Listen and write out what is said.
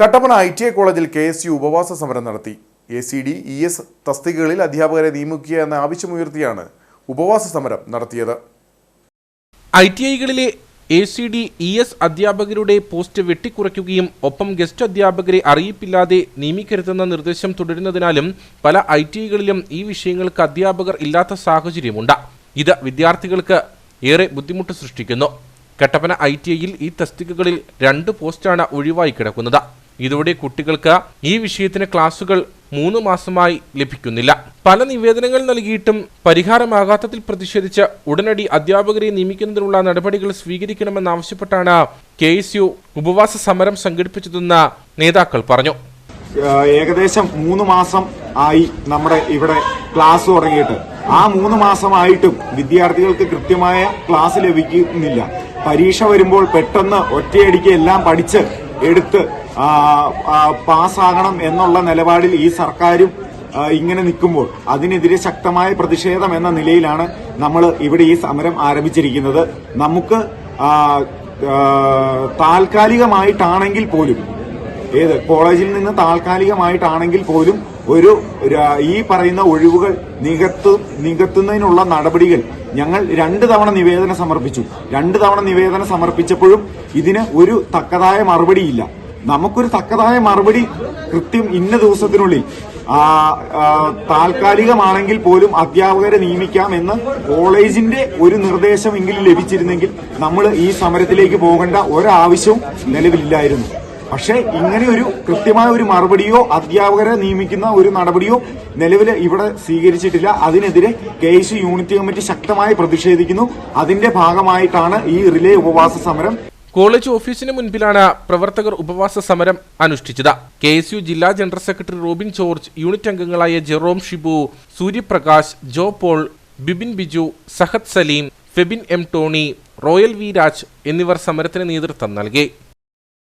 Kattappana I T I കോളേജിൽ K S U ഉപവാസ സമരം നടത്തി. A C D E S തസ്തികകളിൽ അധ്യാപകരെ നിയമിക്കുക എന്ന ആവശ്യമുയർത്തിയാണ് ഉപവാസ സമരം നടത്തിയത്. I T ഐകളിലെ A C D E S അധ്യാപകരുടെ പോസ്റ്റ് വെട്ടിക്കുറയ്ക്കുകയും ഒപ്പം ഗസ്റ്റ് അധ്യാപകരെ അറിയിപ്പില്ലാതെ നിയമിക്കരുതെന്ന നിർദ്ദേശം തുടരുന്നതിനാലും പല ഐ ടി ഐകളിലും ഈ വിഷയങ്ങൾക്ക് അധ്യാപകർ ഇല്ലാത്ത സാഹചര്യമുണ്ട്. ഇത് വിദ്യാർത്ഥികൾക്ക് ഏറെ ബുദ്ധിമുട്ട് സൃഷ്ടിക്കുന്നു. കട്ടപ്പന ഐ ടി ഐയിൽ ഈ തസ്തികകളിൽ രണ്ട് പോസ്റ്റാണ് ഒഴിവായി കിടക്കുന്നത്. ഇതോടെ കുട്ടികൾക്ക് ഈ വിഷയത്തിന് ക്ലാസുകൾ മൂന്ന് മാസമായി ലഭിക്കുന്നില്ല. പല നിവേദനങ്ങൾ നൽകിയിട്ടും പരിഹാരമാകാത്തതിൽ പ്രതിഷേധിച്ച് ഉടനടി അധ്യാപകരെ നിയമിക്കുന്നതിനുള്ള നടപടികൾ സ്വീകരിക്കണമെന്നാവശ്യപ്പെട്ടാണ് കെ എസ് യു ഉപവാസ സമരം സംഘടിപ്പിച്ചതെന്ന് നേതാക്കൾ പറഞ്ഞു. ഏകദേശം മൂന്ന് മാസം ആയി നമ്മുടെ ഇവിടെ ക്ലാസ് തുടങ്ങിയിട്ട്. ആ മൂന്ന് മാസമായിട്ടും വിദ്യാർത്ഥികൾക്ക് കൃത്യമായ ക്ലാസ് ലഭിക്കുന്നില്ല. പരീക്ഷ വരുമ്പോൾ പെട്ടെന്ന് ഒറ്റയടിക്ക് എല്ലാം പഠിച്ച് എടുത്ത് പാസ്സാകണം എന്നുള്ള നിലപാടിൽ ഈ സർക്കാരും ഇങ്ങനെ നിൽക്കുമ്പോൾ അതിനെതിരെ ശക്തമായ പ്രതിഷേധം എന്ന നിലയിലാണ് നമ്മൾ ഇവിടെ ഈ സമരം ആരംഭിച്ചിരിക്കുന്നത്. നമുക്ക് താൽക്കാലികമായിട്ടാണെങ്കിൽ പോലും ഏത് കോളേജിൽ നിന്ന് താൽക്കാലികമായിട്ടാണെങ്കിൽ പോലും ഒരു ഈ പറയുന്ന ഒഴിവുകൾ നികത്തു നികത്തുന്നതിനുള്ള നടപടികൾ ഞങ്ങൾ രണ്ട് തവണ നിവേദനം സമർപ്പിച്ചു. രണ്ട് തവണ നിവേദനം സമർപ്പിച്ചപ്പോഴും ഇതിന് ഒരു തക്കതായ മറുപടിയില്ല. നമുക്കൊരു തക്കതായ മറുപടി കൃത്യം ഇന്ന ദിവസത്തിനുള്ളിൽ. താൽക്കാലികമാണെങ്കിൽ പോലും അധ്യാപകരെ നിയമിക്കാം എന്ന് കോളേജിന്റെ ഒരു നിർദ്ദേശമെങ്കിലും ലഭിച്ചിരുന്നെങ്കിൽ നമ്മൾ ഈ സമരത്തിലേക്ക് പോകേണ്ട ഒരാവശ്യവും നിലവിലില്ലായിരുന്നു. പക്ഷേ ഇങ്ങനെ ഒരു കൃത്യമായ ഒരു മറുപടിയോ അധ്യാപകരെ നിയമിക്കുന്ന ഒരു നടപടിയോ നിലവിൽ ഇവിടെ സ്വീകരിച്ചിട്ടില്ല. അതിനെതിരെ കെ യൂണിറ്റ് കമ്മിറ്റി ശക്തമായി പ്രതിഷേധിക്കുന്നു. അതിന്റെ ഭാഗമായിട്ടാണ് ഈ റിലേ ഉപവാസ സമരം കോളേജ് ഓഫീസിന് മുൻപിലാണ് പ്രവർത്തകർ ഉപവാസ സമരം അനുഷ്ഠിച്ചത്. കെ എസ് യു ജില്ലാ general secretary Robin George unit അംഗങ്ങളായ Jerome Shibu Suryaprakash Jo Paul Bibin Biju Sahad Saleem Febin M Tony Royal V Raj എന്നിവർ സമരത്തിന് നേതൃത്വം നൽകി.